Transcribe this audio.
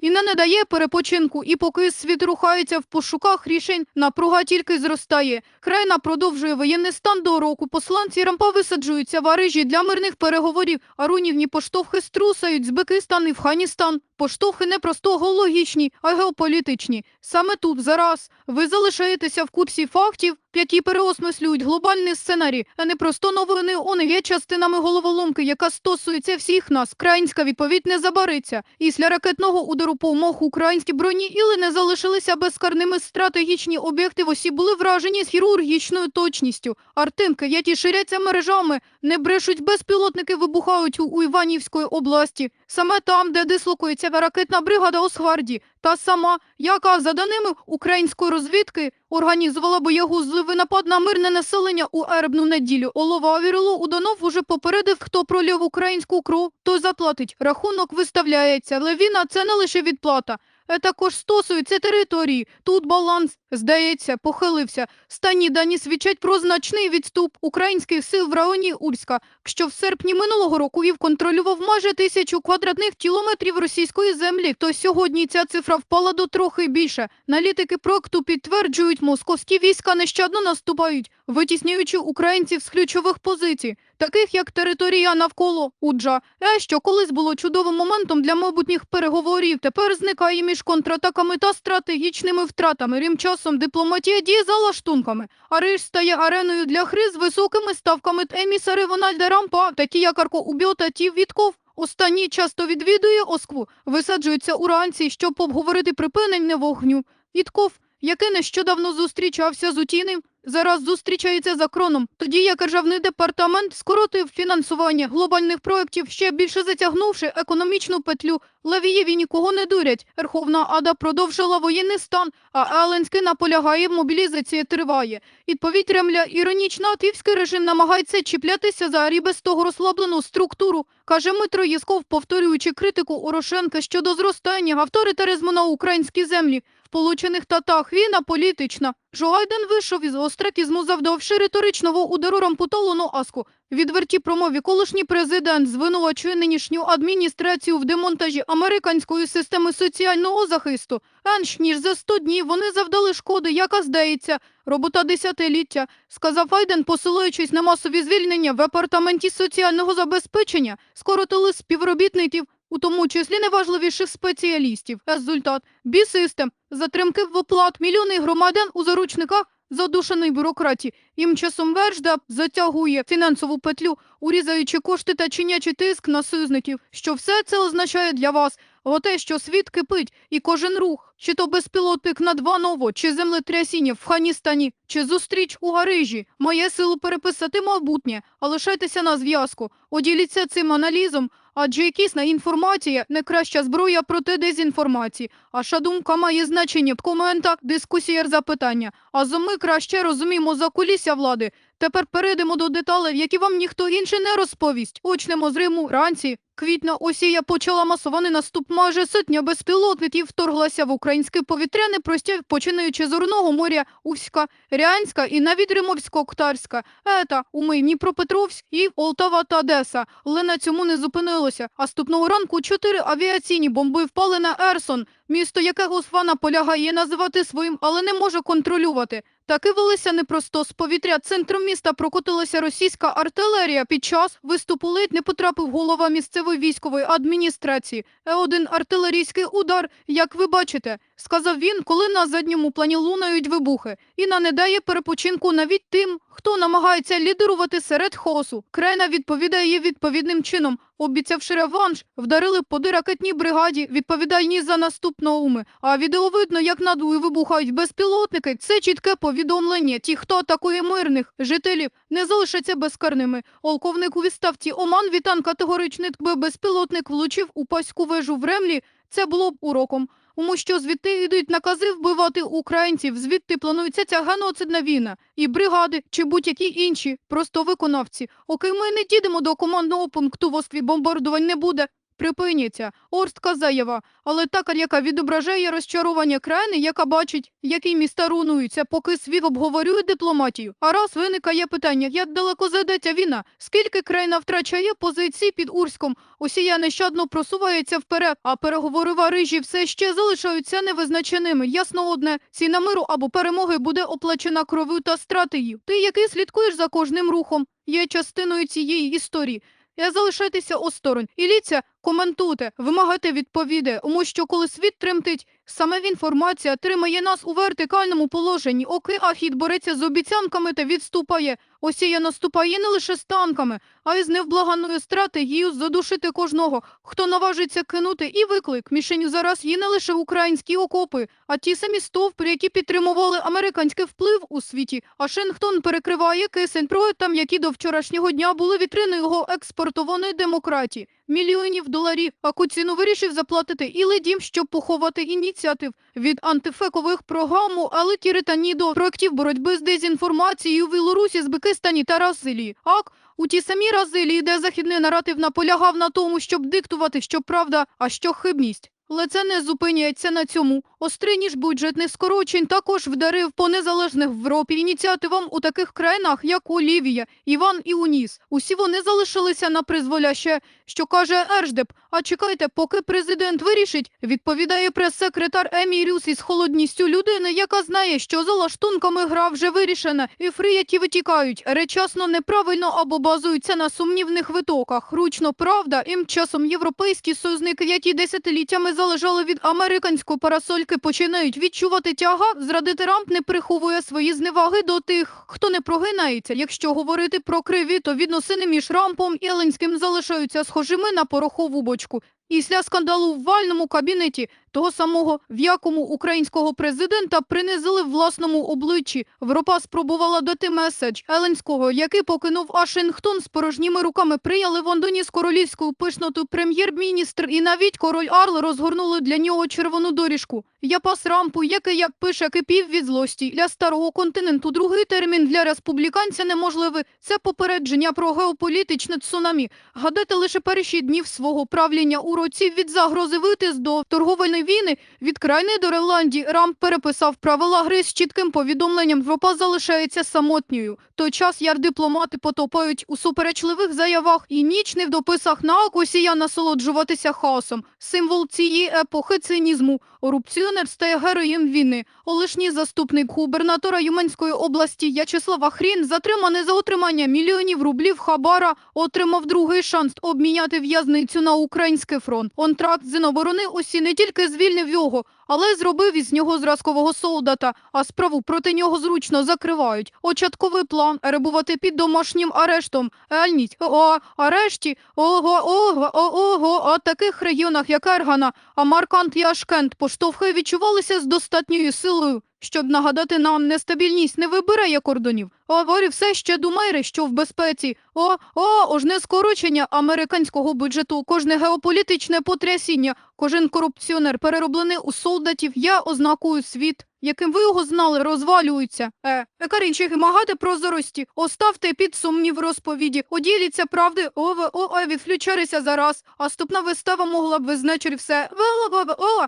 і не надає перепочинку. І поки світ рухається в пошуках рішень, напруга тільки зростає. Країна продовжує воєнний стан до року. Посланці рампа висаджуються в Арижі для мирних переговорів, а руйнівні поштовхи струсають Збекистан і Афганістан. Поштовхи не просто геологічні, а геополітичні. Саме тут зараз ви залишаєтеся в курсі фактів, які переосмислюють глобальний сценарій, а не просто новини. Є частинами головоломки, яка стосується всіх нас. Українська відповідь не забариться. Після ракетного удару по умах українські броні іли не залишилися безкарними. Стратегічні об'єкти в осі були вражені з хірургічною точністю. Артемки, які ширяться мережами, не брешуть безпілотники, вибухають у Іванівської області. Саме там, де дислокується ракетна бригада Осгварді, та сама, яка, за даними української розвідки, організувала боєгузливий напад на мирне населення у ербну неділю. Олова Вірило Уданов уже попередив, хто пролив українську кров, той заплатить. Рахунок виставляється. Левіна – це не лише відплата. Е, Також стосується території. Тут баланс, здається, похилився. Стані дані свідчать про значний відступ українських сил в районі Ульська, що в серпні минулого року Київ контролював майже тисячу квадратних кілометрів російської землі. То сьогодні ця цифра впала до трохи більше. Аналітики проекту підтверджують, московські війська нещадно наступають, витіснюючи українців з ключових позицій, таких як територія навколо Уджа, е, що колись було чудовим моментом для майбутніх переговорів. Тепер зникає між контратаками та стратегічними втратами. Рім часом дипломатія діє за лаштунками. Ариш стає ареною для гри з високими ставками. Емісари Вональда Рампа, такі як Арко Убіо та Ті Вітков, Останній часто відвідує Оскву, висаджується уранці, щоб обговорити припинення вогню. Вітков, який нещодавно зустрічався з Утіним, зараз зустрічається за кроном. Тоді як державний департамент скоротив фінансування глобальних проєктів, ще більше затягнувши економічну петлю. Левієві нікого не дурять. Верховна Ада продовжила воєнний стан, а Еленський наполягає, мобілізація триває. Відповідь Кремля іронічна, київський режим намагається чіплятися за без того розслаблену структуру, каже Митро Єсков, повторюючи критику Орошенка щодо зростання авторитаризму на українській землі. Сполучених Татах війна політична. Джо вийшов із остракізму, завдавши риторичного удару Рампуталону Аску. Відверті промові колишній президент звинувачує нинішню адміністрацію в демонтажі американської системи соціального захисту. Енш ніж за 100 днів вони завдали шкоди, яка здається, робота десятиліття, сказав Айден, посилаючись на масові звільнення в апартаменті соціального забезпечення, скоротили співробітників, у тому числі найважливіших спеціалістів. Результат – бісистем, затримки в оплат, мільйони громадян у заручниках, задушений бюрократі. Їм часом Верждап затягує фінансову петлю, урізаючи кошти та чинячи тиск на союзників. Що все це означає для вас? Оте, що світ кипить, і кожен рух, чи то безпілотник над Ваново, чи землетрясіння в Ханістані, чи зустріч у Гарижі, має силу переписати майбутнє, а лишайтеся на зв'язку. Оділіться цим аналізом, адже якісна інформація – не краща зброя проти дезінформації. Ваша думка має значення в коментах, дискусіях, запитання. А зо ми краще розуміємо за кулісся влади. Тепер перейдемо до деталей, які вам ніхто інший не розповість. Почнемо з Риму. Ранці квітня Осія почала масований наступ. Майже сотня безпілотників вторглася в український повітряний простір, починаючи з Орного моря, Уська, Рянська і навіть Римовсько-Ктарська, Ета, Умий, Дніпропетровськ і Полтава та Одеса. Але на цьому не зупинилося. А ранку чотири авіаційні бомби впали на Ерсон, місто, яке Госфа наполягає називати своїм, але не може контролювати. Таки велися непросто з повітря. Центром міста прокотилася російська артилерія. Під час виступу ледь не потрапив голова місцевої військової адміністрації. Е один артилерійський удар, як ви бачите, сказав він, коли на задньому плані лунають вибухи. Іна не дає перепочинку навіть тим, хто намагається лідерувати серед хаосу. Крайна відповідає відповідним чином. Обіцявши реванш, вдарили по ракетній бригаді, відповідальні за наступного уми. А відео видно, як над вибухають безпілотники. Це чітке повідомлення. Ті, хто атакує мирних жителів, не залишаться безкарними. Олковник у відставці Оман Вітан категоричний, безпілотник влучив у паську вежу в Ремлі. Це було б уроком. Тому що звідти йдуть накази вбивати українців, звідти планується ця геноцидна війна. І бригади чи будь-які інші, просто виконавці. Окей, ми не дійдемо до командного пункту в Оскві, бомбардувань не буде. Припиняться. Орстка заява. Але така, яка відображає розчарування країни, яка бачить, які міста руйнуються, поки світ обговорює дипломатію. А раз виникає питання, як далеко зайдеться війна, скільки країна втрачає позиції під Урськом, Росія нещадно просувається вперед, а переговори в Арижі все ще залишаються невизначеними. Ясно одне, ціна миру або перемоги буде оплачена кров'ю та стратею. Ти, який слідкуєш за кожним рухом, є частиною цієї історії. Я залишайтеся осторонь. І ліця, коментуйте, вимагайте відповіді, тому що коли світ тремтить, саме інформація тримає нас у вертикальному положенні. Оки Ахід бореться з обіцянками та відступає. Осія наступає не лише з танками, а й з невблаганою стратегією задушити кожного, хто наважиться кинути і виклик. Мішенью зараз є не лише українські окопи, а ті самі стовпи, які підтримували американський вплив у світі. А Шенгтон перекриває кисень проектам, які до вчорашнього дня були вітриною його експортованої демократії. Мільйонів доларів, а ціну вирішив заплатити і ледім, щоб поховати ініціатив від антифекових програм, але тіритані до проєктів боротьби з дезінформацією в Білорусі, Збекистані та Разилії. Ак, у ті самі Бразилії, де західний наратив наполягав на тому, щоб диктувати, що правда, а що хибність. Але це не зупиняється на цьому. Острий ніж бюджетних скорочень також вдарив по незалежних в Європі ініціативам у таких країнах, як Олівія, Іван і Уніс. Усі вони залишилися на призволяще, що каже Ерждеп. А чекайте, поки президент вирішить, відповідає прес-секретар Емі Рюс із холодністю людини, яка знає, що за лаштунками гра вже вирішена, і фри, які витікають, речасно неправильно або базуються на сумнівних витоках. Ручно правда, ім часом європейські союзники, які десятиліттями залежали від американської парасольки, починають відчувати тяга. Зрадити Рамп не приховує свої зневаги до тих, хто не прогинається. Якщо говорити про криві, то відносини між Рампом і Еленським залишаються схожими на порохову бочку. Після скандалу в вальному кабінеті того самого, в якому українського президента принизили в власному обличчі, Європа спробувала дати меседж Еленського, який покинув Вашингтон з порожніми руками. Прияли в Лондоні з королівською пишнотою прем'єр-міністр і навіть король Арл розгорнули для нього червону доріжку. Я пас рампу, який, як пише, кипів від злості. Для старого континенту другий термін для республіканця неможливий. Це попередження про геополітичне цунамі. Гадати лише перші днів свого правління у році від загрози витис до торговельної війни від крайни до Реландії Рамп переписав правила гри з чітким повідомленням Європа залишається самотньою. Той час яр дипломати потопають у суперечливих заявах і ніч не в дописах на акусія насолоджуватися хаосом. Символ цієї епохи цинізму. Корупціонер стає героєм війни. Олишній заступник губернатора Юманської області Ячеслава Хрін, затриманий за отримання мільйонів рублів хабара, отримав другий шанс обміняти в'язницю на український фронт. Контракт з Іноборони усі не тільки звільнив його, але зробив із нього зразкового солдата, а справу проти нього зручно закривають. Очатковий план перебувати під домашнім арештом. Ельність, о, арешті, ого, ого, ого, а таких регіонах, як Ергана, а Маркант і Ашкент поштовхи відчувалися з достатньою силою, щоб нагадати нам, нестабільність не вибирає кордонів. Говорі все ще думає, що в безпеці. О, о, ожне скорочення американського бюджету, кожне геополітичне потрясіння, кожен корупціонер перероблений у солдатів. Я ознакую світ. Яким ви його знали, розвалюється. Е, Екарінчі вимагати прозорості, оставте під сумнів розповіді, оділіться правди, ове, о, о, відключарися зараз. А ступна вистава могла б визначити все. Вела, о,